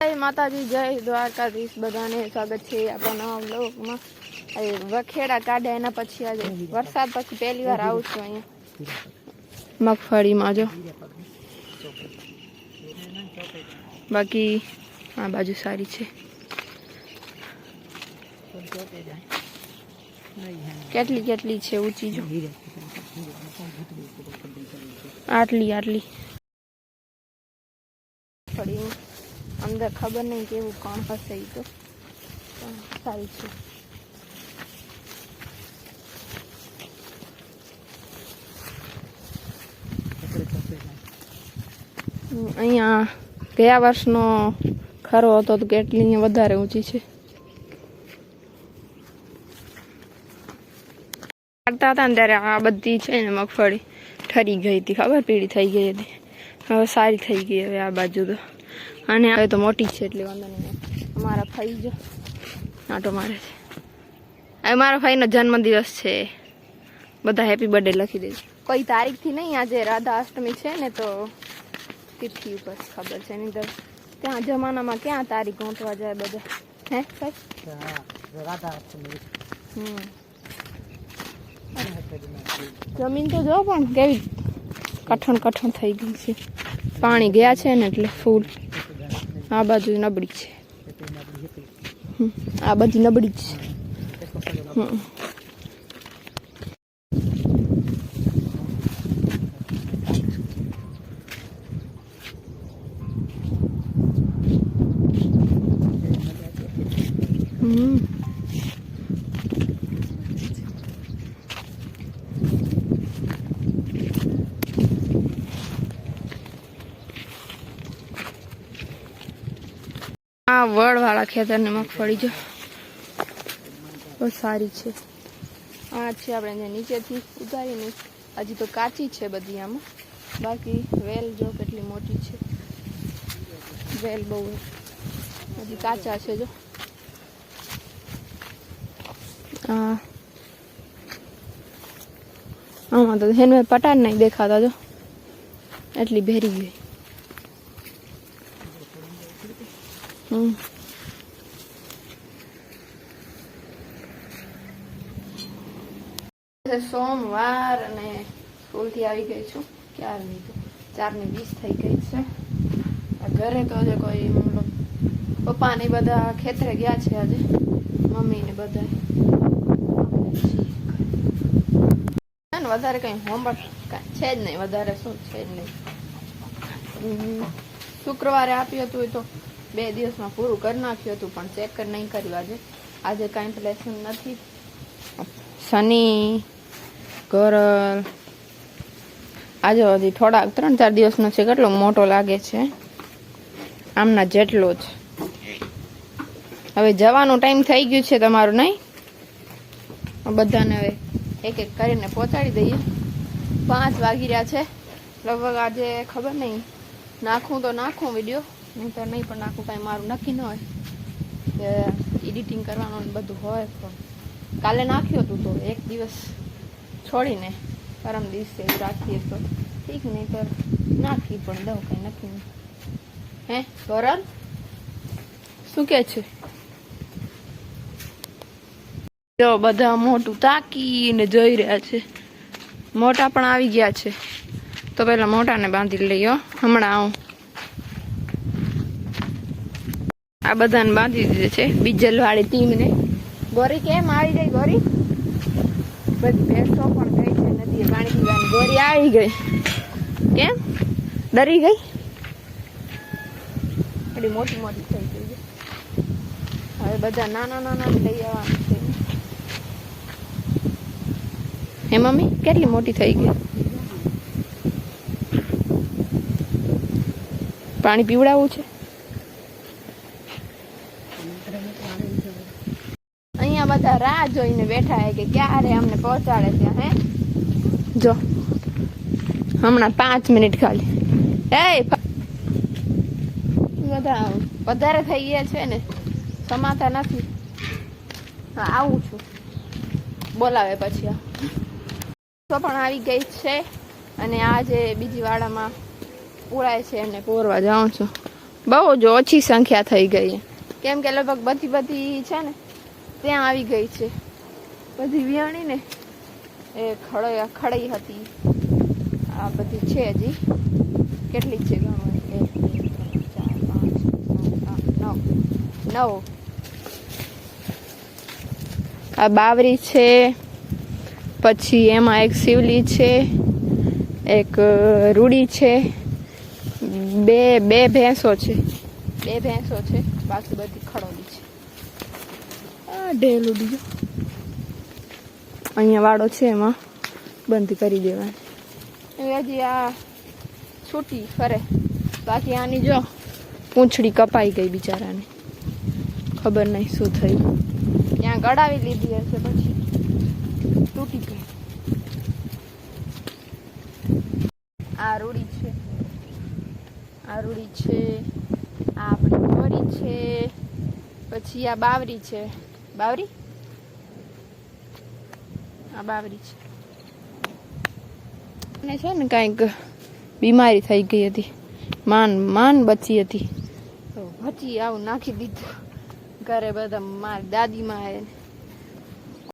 જય માતાજી, જય દ્વારકાધીશ. બધાને સ્વાગત છે આપણા નવા બ્લોગમાં આજે વખેડા કાઢ્યા એના પછી આજે વરસાદ પછી પહેલી વાર આવું છું અહીંયા. મગફળીમાં જો. બાકી આ બાજુ સારી છે. કેટલી કેટલી છે ઊંચી જો. આટલી આટલી. અંદર ખબર નહીં કેવું કોણ હશે એ તો સારું છે. અહીંયા ગયા વર્ષનો ખરો હતો તો કેટલી વધારે ઊંચી છે. કાઢતા હતા ને ત્યારે આ બધી છે ને મગફળી ઠરી ગઈ હતી, ખબર? પીળી થઈ ગઈ હતી. હવે સારી થઈ ગઈ હવે આ બાજુ તો. અને હવે તો મોટી છે એટલે વાંધો નહીં. અમારા ભાઈ જો. આટો મારે છે. હવે મારા ભાઈનો જન્મદિવસ છે. બધા હેપી બર્થડે લખી દેજો. કોઈ તારીખથી નહીં આજે રાધા અષ્ટમી છે ને તો તિથિ ઉપર ખબર છે. નહીં તો ત્યાં જમાનામાં ક્યાં તારીખ ગોંટવા જાય બધા. હે ભાઈ હમ. જમીન તો જો પણ કેવી કઠણ કઠણ થઈ ગઈ છે. પાણી ગયા છે ને એટલે ફૂલ. આ બાજુ નબળી છે હમ, આ બધી નબળી જ છે હમ. આ વડવાળા ખેતરની મગફળી જો. બહુ સારી છે. આ છે આપણે નીચેથી ઉતારીને. હજી તો કાચી છે બધી આમાં. બાકી વેલ જો કેટલી મોટી છે. વેલ બહુ હજી કાચા છે જો. આમાં તો હેનવે પટાડ નહીં દેખાતા જો. એટલી ભેરી ગઈ. સોમવાર અને સ્કૂલથી આવી ગઈ છું. ક્યારની તો ચારની વીસ થઈ ગઈ છે. ઘરે તો હજે કોઈ મતલબ પપ્પા ને બધા ખેતરે ગયા છે આજે. મમ્મી ને બધા વધારે કઈ હોમવર્ક છે જ નહીં. વધારે શું છે જ નહીં. શુક્રવારે આપ્યું હતું તો બે દિવસમાં પૂરું કરી નાખ્યું હતું, પણ ચેક કરી નહીં કર્યું. આજે આજે કાંઈ લેસન નથી. શનિ, ગરલ, આજે હજી થોડા ત્રણ ચાર દિવસનો છે, કેટલો મોટો લાગે છે. આમના જેટલો જ. હવે જવાનો ટાઈમ થઈ ગયું છે તમારું, નહીં? બધાને હવે એક એક કરીને પહોંચાડી દઈએ. પાંચ વાગી રહ્યા છે. લગભગ આજે ખબર નહીં. નાખું તો નાખું વીડિયો નહીં તો નહીં, પણ નાખું કાંઈ મારું નક્કી ન હોય કે એડિટિંગ કરવાનું બધું હોય પણ કાલે નાખ્યું હતું તો એક દિવસ છોડીને, પરમ દિવસે રાખીએ તો. ઠીક નહીં તો નાખી પણ દઉં, કંઈ નક્કી નહીં. હે વરલ શું કે છે? જો બધા મોટું તાકીને જોઈ રહ્યા છે. મોટા પણ આવી ગયા છે. તો પેલા મોટાને બાંધી લઈએ હમણાં આવું. આ બધાને બાંધી દીધે છે. બીજલ વાળી ટીમને. ગોરી કેમ આવી ગઈ ગોરી? બધી ભેંસો પણ ગઈ છે નદીએ પાણી પીવાની. ગોરી આવી ગઈ. કેમ? ડરી ગઈ? એટલી મોટી મોટી થઈ ગઈ છે. હવે બધા નાના નાના લઈ આવવાનું છે. હે મમ્મી કેટલી મોટી થઈ ગઈ? પાણી પીવડાવવું છે અહીંયા બધા રાહ જોઈને બેઠા હે કે ક્યારે અમને પહોંચાડે ત્યાં, હે? જો, હમણાં પાંચ મિનિટ ખાલી. એ બધા વધારે થઈ ગયા છે ને, સમાતા નથી. આવું છું. બોલાવે પછી તો પણ આવી ગઈ છે અને આજે બીજી વાડામાં પૂરાય છે એને પોરવા જાઉં છું. બહુ જ ઓછી સંખ્યા થઈ ગઈ. કેમ કે લગભગ બધી બધી છે ને ત્યાં આવી ગઈ છે. બધી વિયાણી ને એ ખડઈ ખડઈ હતી. આ બધી છે હજી. કેટલી છે નવ. આ બાવરી છે. પછી એમાં એક શિવલી છે. એક રૂડી છે. બે બે ભેંસો છે. બે ભેંસો છે. બાકી બધી ખડોલી. આ બીજું. અહીંયા વાળો છે એમાં. બંધ કરી દેવાની એ હજી આ છૂટી ફરે. બાકી આની જો પૂંછડી કપાઈ ગઈ બિચારાની. ખબર નહીં શું થયું. ત્યાં ગળાવી લીધી હશે પછી. તૂટી ગઈ. આ રૂડી છે. આ રૂડી છે. આ આપણી છે. પછી આ બાવરી છે. બાવરી? આ બાવરી છે. અને છે ને કાંઈક બીમારી થઈ ગઈ હતી. માન માન બચી હતી. તો બચી આવું નાખી દીધું. ઘરે બધા મારી દાદીમાં